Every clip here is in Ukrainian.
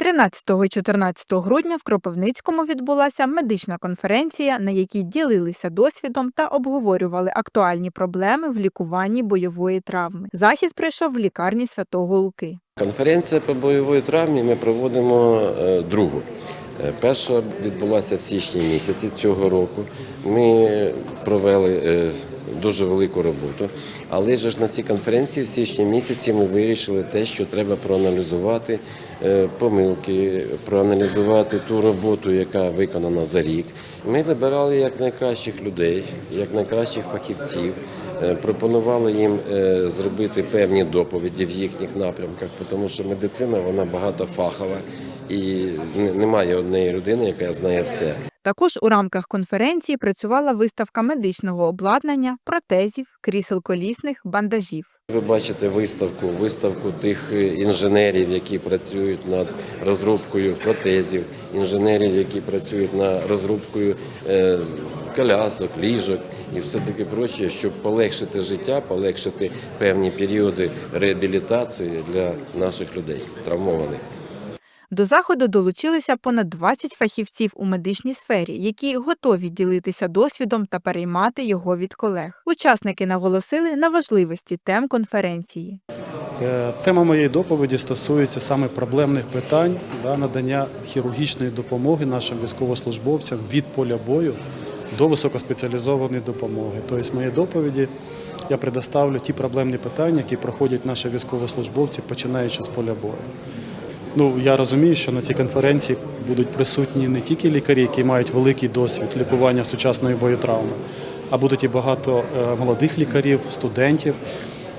13 і 14 грудня в Кропивницькому відбулася медична конференція, на якій ділилися досвідом та обговорювали актуальні проблеми в лікуванні бойової травми. Захід прийшов в лікарні Святого Луки. Конференція по бойової травмі ми проводимо е, другу. Е, Перша відбулася в січні місяці цього року. Ми провели е, дуже велику роботу. Але ж на цій конференції в січні місяці ми вирішили те, що треба проаналізувати е, помилки, проаналізувати ту роботу, яка виконана за рік. Ми вибирали як найкращих людей, як найкращих фахівців. Е, Пропонували їм е, зробити певні доповіді в їхніх напрямках, тому що медицина вона багатофахова і немає однієї людини, яка знає все. Також у рамках конференції працювала виставка медичного обладнання, протезів, крісел колісних, бандажів. Ви бачите виставку, виставку тих е, інженерів, які працюють над розробкою протезів, інженерів, які працюють над розробкою е, колясок, ліжок і все таке проче, щоб полегшити життя, полегшити певні періоди реабілітації для наших людей, травмованих. До заходу долучилися понад 20 фахівців у медичній сфері, які готові ділитися досвідом та переймати його від колег. Учасники наголосили на важливості тем конференції. Е, Тема моєї доповіді стосується саме проблемних питань да, надання хірургічної допомоги нашим військовослужбовцям від поля бою до високоспеціалізованої допомоги. Тобто, в моїй доповіді я предоставлю ті проблемні питання, які проходять наші військовослужбовці, починаючи з поля бою. Ну, я розумію, що на цій конференції будуть присутні не тільки лікарі, які мають великий досвід лікування сучасної боєтравми, а будуть і багато е, молодих лікарів, студентів.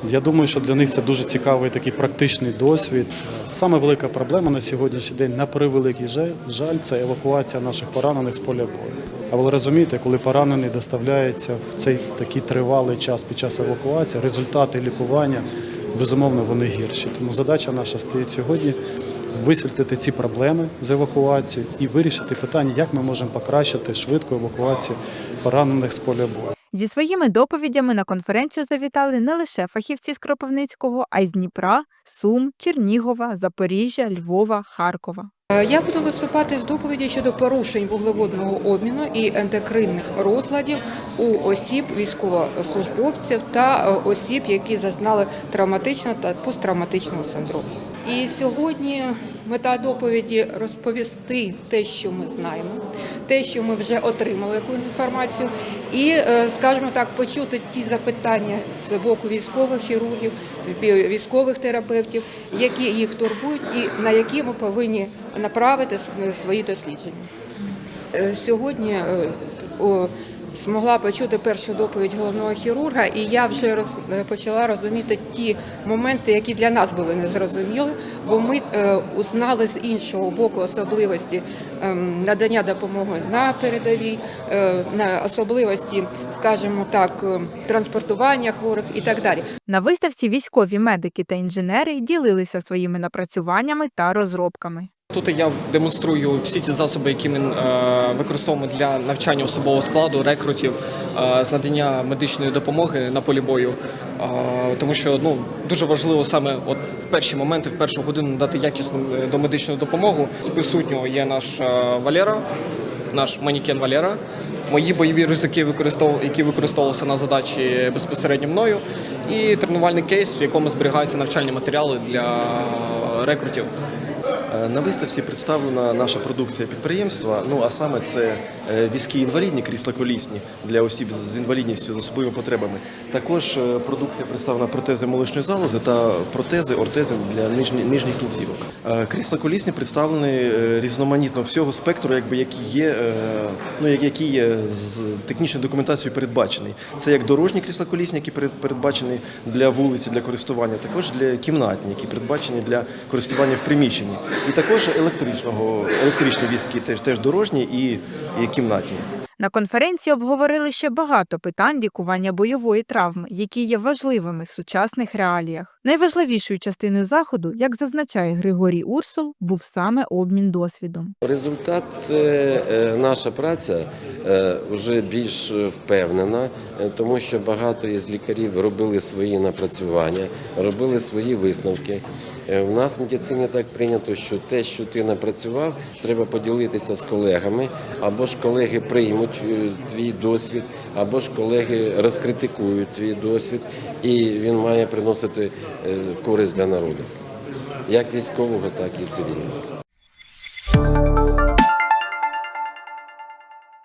Я думаю, що для них це дуже цікавий такий практичний досвід. Саме велика проблема на сьогоднішній день, на превеликий жаль, жаль, це евакуація наших поранених з поля бою. А ви розумієте, коли поранений доставляється в цей такий тривалий час під час евакуації, результати лікування безумовно вони гірші. Тому задача наша стоїть сьогодні висвітлити ці проблеми з евакуацією і вирішити питання, як ми можемо покращити швидку евакуацію поранених з поля бою. Зі своїми доповідями на конференцію завітали не лише фахівці з Кропивницького, а й з Дніпра, Сум, Чернігова, Запоріжжя, Львова, Харкова. Е, Я буду виступати з доповіді щодо порушень вуглеводного обміну і ендокринних розладів у осіб військовослужбовців та е, осіб, які зазнали травматичного та посттравматичного синдрому. І сьогодні мета доповіді розповісти те, що ми знаємо, те, що ми вже отримали яку інформацію, і, е, скажімо так, почути ті запитання з боку військових хірургів, військових терапевтів, які їх турбують, і на які ми повинні направити свої дослідження. Е, Сьогодні е, змогла почути першу доповідь головного хірурга, і я вже роз, е, почала розуміти ті моменти, які для нас були незрозумілі, бо ми е, узнали з іншого боку особливості ем, надання допомоги на передовій, е, на особливості, скажімо так, е, транспортування хворих і так далі. На виставці військові медики та інженери ділилися своїми напрацюваннями та розробками. Тут я демонструю всі ці засоби, які ми е, використовуємо для навчання особового складу, рекрутів, е, з надання медичної допомоги на полі бою. Е, тому що ну дуже важливо саме от в перші моменти, в першу годину дати якісну домедичну допомогу. З присутнього є наш Валера, наш манікен Валера. Мої бойові ризики, які використовувалися на задачі безпосередньо мною, і тренувальний кейс, в якому зберігаються навчальні матеріали для рекрутів. На виставці представлена наша продукція підприємства. Ну а саме це е, візки інвалідні, крісла колісні для осіб з інвалідністю з особливими потребами. Також е, продукція представлена протези молочної залози та протези, ортези для нижні- нижніх кінцівок. Е, Крісла колісні представлені різноманітно всього спектру, якби які є, ну як- які є з технічною документацією передбачений. Це як дорожні крісла колісні, які перед- передбачені для вулиці, для користування, також для кімнатні, які передбачені для користування в приміщенні. І також електричного, електричні візки теж, теж дорожні і, і кімнатні. На конференції обговорили ще багато питань лікування бойової травми, які є важливими в сучасних реаліях. Найважливішою частиною заходу, як зазначає Григорій Урсул, був саме обмін досвідом. Результат це е, наша праця е, вже більш впевнена, е, тому що багато із лікарів робили свої напрацювання, робили свої висновки. Е, У нас в медицині так прийнято, що те, що ти напрацював, треба поділитися з колегами, або ж колеги приймуть е, твій досвід, або ж колеги розкритикують твій досвід, і він має приносити е, користь для народу, як військового, так і цивільного.